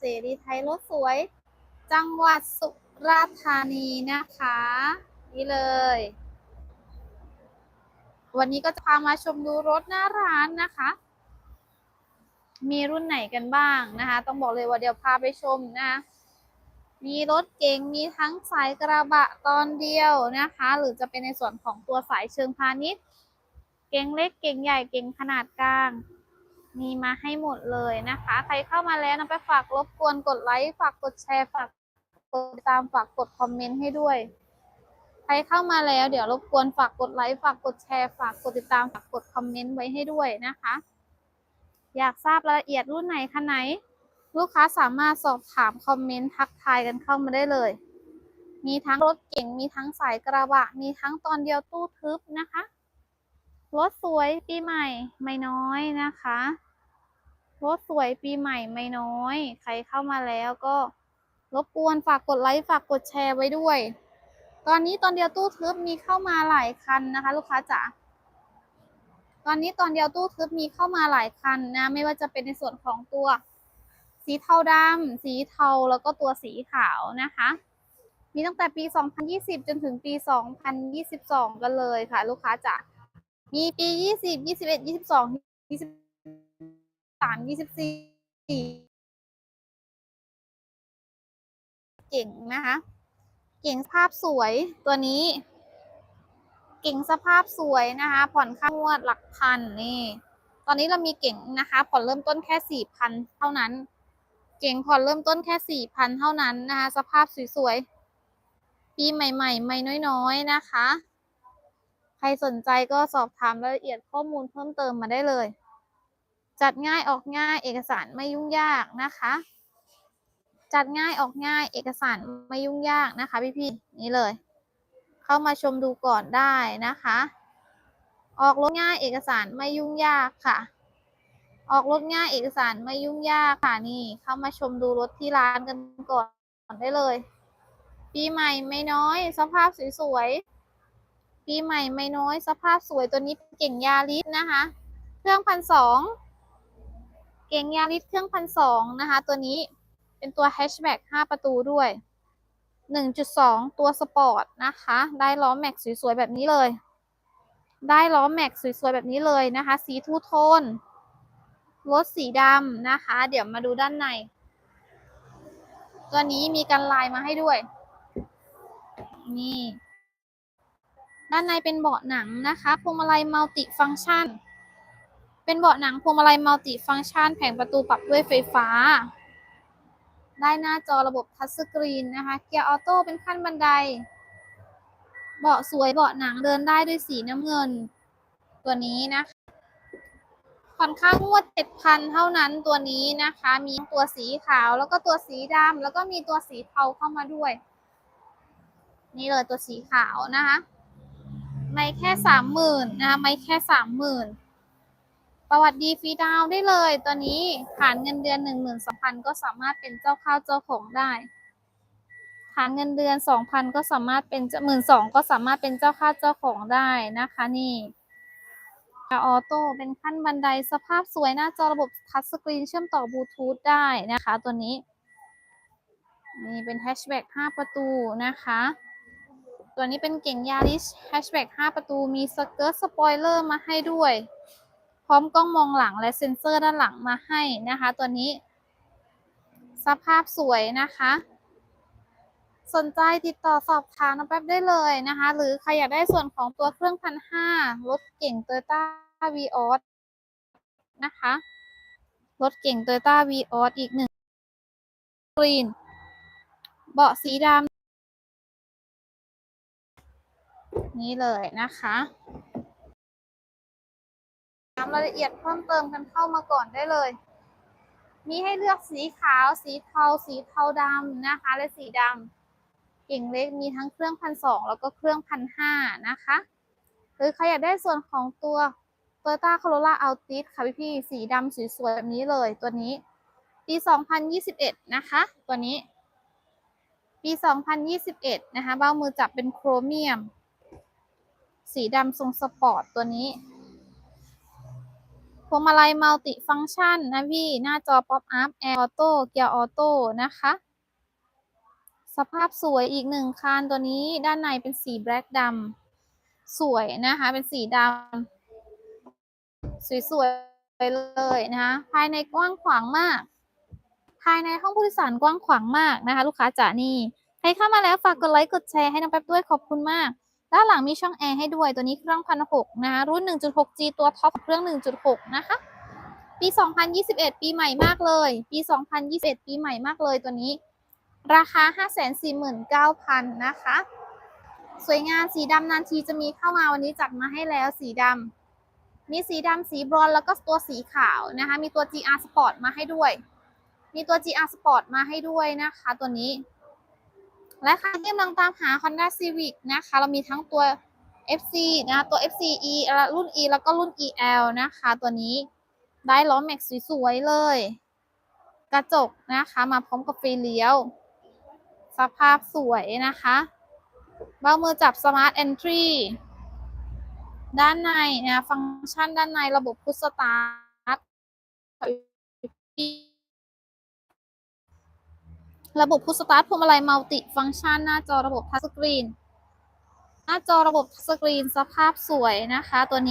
เสรีไทยรถสวย จังหวัดสุราษฎร์ธานีนะคะ นี่เลย วันนี้ก็จะพามาชมดูรถหน้าร้านนะคะ มีรุ่นไหนกันบ้างนะคะ ต้องบอกเลยว่าเดี๋ยวพาไปชมนะ มีรถเก๋งมีทั้งสายกระบะตอนเดียวนะคะ หรือจะเป็นในส่วนของตัวสายเชิงพาณิชย์ เก๋งเล็กเก๋งใหญ่เก๋งขนาดกลาง มีมาให้หมดเลยนะคะ ใครเข้ามาแล้วนะไปฝากรบกวนกดไลค์ฝากกดแชร์ฝากกดติดตามฝากกดคอมเมนต์ให้ด้วย ใครเข้ามาแล้วเดี๋ยวรบกวนฝากกดไลค์ฝากกดแชร์ฝากกดติดตามฝากกดคอมเมนต์ไว้ให้ด้วยนะคะ อยากทราบรายละเอียดรุ่นไหนคันไหน ลูกค้าสามารถสอบถามคอมเมนต์ทักทายกันเข้ามาได้เลย มีทั้งรถเก๋งมีทั้งสายกระบะ มีทั้งตอนเดียวตู้ทึบนะคะรถสวยปีใหม่ไม่น้อยนะคะ รถสวยปีใหม่ไม่น้อย ใครเข้ามาแล้วก็รบกวนฝากกดไลค์ฝากกดแชร์ไว้ด้วย ตอนนี้ตอนเดียวตู้ทึบมีเข้ามาหลายคันนะคะ ลูกค้าจ๋าตอนนี้ตอนเดียวตู้ทึบมีเข้ามาหลายคันนะ ไม่ว่าจะเป็นในส่วนของตัว สีเทาดำสีเทาแล้วก็ตัวสีขาวนะคะ มีตั้งแต่ปี 2020 จนถึงปี 2022 กันเลยค่ะ ลูกค้าจ๋ามีปี 20 21 22 23 24เก่งนะคะ เก่งสภาพสวยตัวนี้ เก่งสภาพสวยนะคะ ผ่อนค่างวดหลักพันนี่ ตอนนี้เรามีเก่งนะคะ ผ่อนเริ่มต้นแค่สี่พันเท่านั้น เก่งผ่อนเริ่มต้นแค่สี่พันเท่านั้นนะคะ สภาพสวยๆ ปีใหม่ๆ ไม่น้อยๆ นะคะ ใครสนใจก็สอบถามรายละเอียดข้อมูลเพิ่มเติมมาได้เลย จัดง่ายออกง่ายเอกสารไม่ยุ่งยากนะคะ จัดง่ายออกง่ายเอกสารไม่ยุ่งยากนะคะพี่ๆนี่เลย เข้ามาชมดูก่อนได้นะคะ ออกรถง่ายเอกสารไม่ยุ่งยากค่ะ ออกรถง่ายเอกสารไม่ยุ่งยากค่ะนี่ เข้ามาชมดูรถที่ร้านกันก่อนได้เลย ปีใหม่ไม่น้อย สภาพสวยๆปีใหม่ไม่น้อย สภาพสวยตัวนี้เก่งยาริสนะคะ เครื่องพันสอง เก่งยาริสเครื่องพันสองนะคะ ตัวนี้เป็นตัวแฮชแบ็ก5ประตูด้วย 1.2 ตัวสปอร์ตนะคะ ได้ล้อแม็กสวยๆ แบบนี้เลย ได้ล้อแม็กสวยๆ แบบนี้เลยนะคะ สีทูโทน รถสีดำนะคะ เดี๋ยวมาดูด้านใน ตัวนี้มีกันลายมาให้ด้วย นี่ ด้านในเป็นเบาะหนังนะคะ พวงมาลัยมัลติฟังก์ชัน เป็นเบาะหนังพวงมาลัยมัลติฟังก์ชันแผงประตูปรับด้วยไฟฟ้า ได้หน้าจอระบบทัชสกรีนนะคะ เกียร์ออโต้เป็นขั้นบันได เบาะสวยเบาะหนังเดินได้ด้วยสีน้ำเงิน ตัวนี้นะคะผ่อนค่างวดเจ็ดพันเท่านั้นตัวนี้นะคะ มีตัวสีขาวแล้วก็ตัวสีดำแล้วก็มีตัวสีเทาเข้ามาด้วย นี่เลยตัวสีขาวนะคะ ไม่แค่สามหมื่นนะคะไม่แค่สามหมื่น ประวัติดีฟรีดาวได้เลย ตัวนี้ผ่านเงินเดือนหนึ่งหมื่นสองพันก็สามารถเป็นเจ้าข้าวเจ้าของได้ผ่านเงินเดือนสองพันก็สามารถเป็นหมื่นสองก็สามารถเป็นเจ้าข้าวเจ้าของได้นะคะนี่ออโต้เป็นขั้นบันไดสภาพสวยหน้าจอระบบทัชสกรีนเชื่อมต่อบลูทูธได้นะคะ ตัวนี้ นี่เป็นแฮชแบ็ก5ประตูนะคะ ตัวนี้เป็นเก่งยาริสแฮชแบ็ก5ประตูมีสเกิร์ตสปอยเลอร์มาให้ด้วย พร้อมกล้องมองหลังและเซ็นเซอร์ด้านหลังมาให้นะคะ ตัวนี้ สภาพสวยนะคะ สนใจติดต่อสอบถามน้องแป๊บได้เลยนะคะ หรือใครอยากได้ส่วนของตัวเครื่องพันห้ารถเก่งโตโยต้าวีออสนะคะรถเก่งโตโยต้าวีออสอีกหนึ่งกรีน เบาะสีดำนี่เลยนะคะามรายละเอียดเพิ่มเติมกันเข้ามาก่อนได้เลย มีให้เลือกสีขาว สีเทา สีเทาดำนะคะ และสีดำเก่งเล็กมีทั้งเครื่องพันสองแล้วก็เครื่องพันห้านะคะ หรือใครอยากได้ส่วนของตัว Toyota Corolla Altis ค่ะพี่พี่สีดำสวยๆแบบนี้เลยตัวนี้ ปี 2021 นะคะ ตัวนี้ ปี 2021 นะคะเบ้ามือจับเป็นโครเมียม สีดำทรงสปอร์ตตัวนี้ พวงมาลัยมัลติฟัง c t ชันนะพี่ หน้าจอป๊อปอัพแอร์ออโต้เกียร์ออโต้นะคะ สภาพสวยอีกหนึ่งคันตัวนี้ด้านในเป็นสีแบล็กดำสวยนะคะ เป็นสีดำสวยๆเลยนะคะภายในกว้างขวางมาก ภายในห้องผู้โดยสารกว้างขวางมากนะคะ ลูกค้าจ๋านี่ใครเข้ามาแล้วฝากกดไลค์กดแชร์ให้น้องแป๊บด้วยขอบคุณมาก ด้านหลังมีช่องแอร์ให้ด้วยตัวนี้เครื่องพันหกนะคะรุ่น 1.6G ตัวท็อปเครื่อง 1.6 นะคะ ปี 2021 ปีใหม่มากเลย ปี 2021 ปีใหม่มากเลยตัวนี้ ราคา 549,000 นะคะ สวยงามสีดำนานทีจะมีเข้ามาวันนี้จัดมาให้แล้วสีดำมีสีดำสีบรอนแล้วก็ตัวสีขาวนะคะ มีตัว GR Sport มาให้ด้วย มีตัว GR Sport มาให้ด้วยนะคะ ตัวนี้ และใครที่กำลังตามหา Honda Civic นะคะ เรามีทั้งตัว FC นะคะตัว FCE และรุ่น E แล้วก็รุ่น EL นะคะ ตัวนี้ได้ล้อแม็กสวยๆเลย กระจกนะคะมาพร้อมกับไฟเลี้ยว สภาพสวยนะคะเบ้ามือจับ Smart Entry ด้านในนะฟังก์ชันด้านในระบบพุชสตาร์ท ระบบพุชสตาร์ทพวงมาลัยมัลติฟังก์ชันหน้าจอระบบทัชสกรีน หน้าจอระบบทัชสกรีนสภาพสวยนะคะตัวนี้